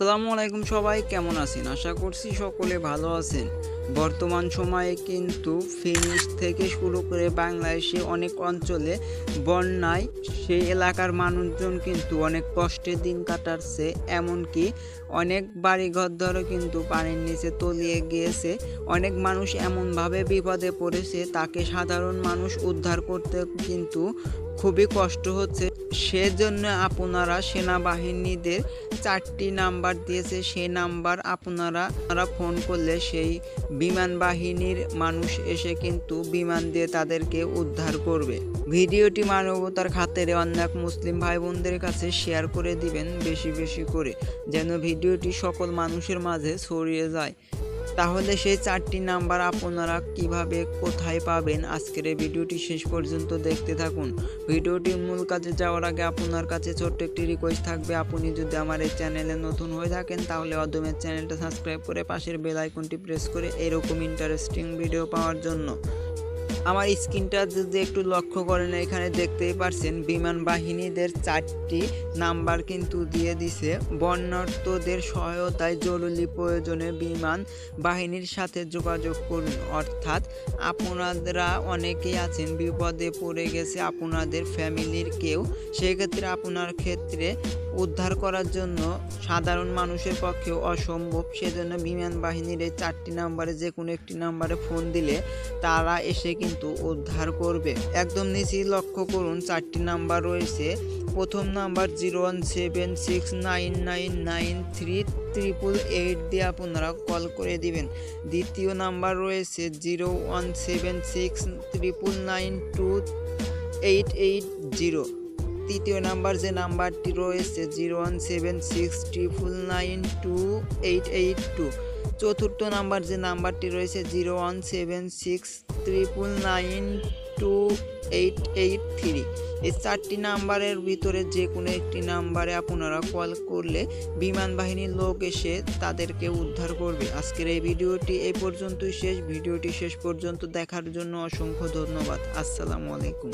আসসালামু আলাইকুম সবাই কেমন আছেন? আশা করছি সকলে ভালো আছেন। বর্তমান সময়ে কিন্তু ফিনিশ থেকে শুরু করে বাংলাদেশে অনেক অঞ্চলে বন্যায় সেই এলাকার মানুষজন কিন্তু অনেক কষ্টের দিন কাটাচ্ছে। এমনকি অনেক বাড়িঘর ধরো কিন্তু পানির নিচে তলিয়ে গিয়েছে। অনেক মানুষ এমনভাবে বিপদে পড়েছে, তাকে সাধারণ মানুষ উদ্ধার করতে কিন্তু খুবই কষ্ট হচ্ছে। সেজন্য আপনারা সেনাবাহিনীদের চারটি নাম্বার দিয়েছে। সেই নাম্বার আপনারা ফোন করলে সেই বিমান বাহিনীর মানুষ এসে কিন্তু বিমান দিয়ে তাদেরকে উদ্ধার করবে। ভিডিওটি মানবতার খাতের অনেক মুসলিম ভাই বোনদের কাছে শেয়ার করে দিবেন বেশি বেশি করে, যেন ভিডিওটি সকল মানুষের মাঝে ছড়িয়ে যায়। তাহলে সেই চারটি নাম্বার আপনারা কীভাবে কোথায় পাবেন আজকের এই ভিডিওটি শেষ পর্যন্ত দেখতে থাকুন। ভিডিওটি মূল কাজে যাওয়ার আগে আপনার কাছে ছোট্ট একটি রিকোয়েস্ট থাকবে। আপনি যদি আমার এই চ্যানেলে নতুন হয়ে থাকেন, তাহলে অদমের চ্যানেলটা সাবস্ক্রাইব করে পাশের বেল আইকনটি প্রেস করে এরকম ইন্টারেস্টিং ভিডিও পাওয়ার জন্য। আমার স্ক্রিনটা যদি একটু লক্ষ্য করেন, এখানে দেখতেই পারছেন বিমান বাহিনীদের চারটি নাম্বার কিন্তু দিয়ে দিছে। বন্যার্থদের সহায়তায় জরুরি প্রয়োজনে বিমান বাহিনীর সাথে যোগাযোগ করুন। অর্থাৎ আপনারা অনেকেই আছেন, বিপদে পড়ে গেছে আপনাদের ফ্যামিলির কেউ। সেক্ষেত্রে আপনার ক্ষেত্রে উদ্ধার করার জন্য সাধারণ মানুষের পক্ষে অসম্ভব। সেজন্য বিমান বাহিনীর এই চারটি নাম্বারে যে কোনো একটি নাম্বারে ফোন দিলে তারা এসে কিন্তু উদ্ধার করবে। একদম নিচেই লক্ষ্য করুন, চারটি নাম্বার রয়েছে। প্রথম number zero one seven six nine nine nine three triple eight দিয়ে আপনারা কল করে দিবেন। দ্বিতীয় নাম্বার রয়েছে zero one seven six triple nine two eight eight zero. তৃতীয় নাম্বার যে নাম্বারটি রয়েছে zero one seven six triple nine two eight eight two. চতুর্থ নাম্বার যে নাম্বারটি রয়েছে zero one seven six triple nine two eight eight three. এই চারটি নাম্বারের ভিতরে যে কোনো একটি নাম্বারে আপনারা কল করলে বিমান বাহিনীর লোক এসে তাদেরকে উদ্ধার করবে। আজকের এই ভিডিওটি এই পর্যন্তই শেষ। ভিডিওটি শেষ পর্যন্ত দেখার জন্য অসংখ্য ধন্যবাদ। আসসালামু আলাইকুম।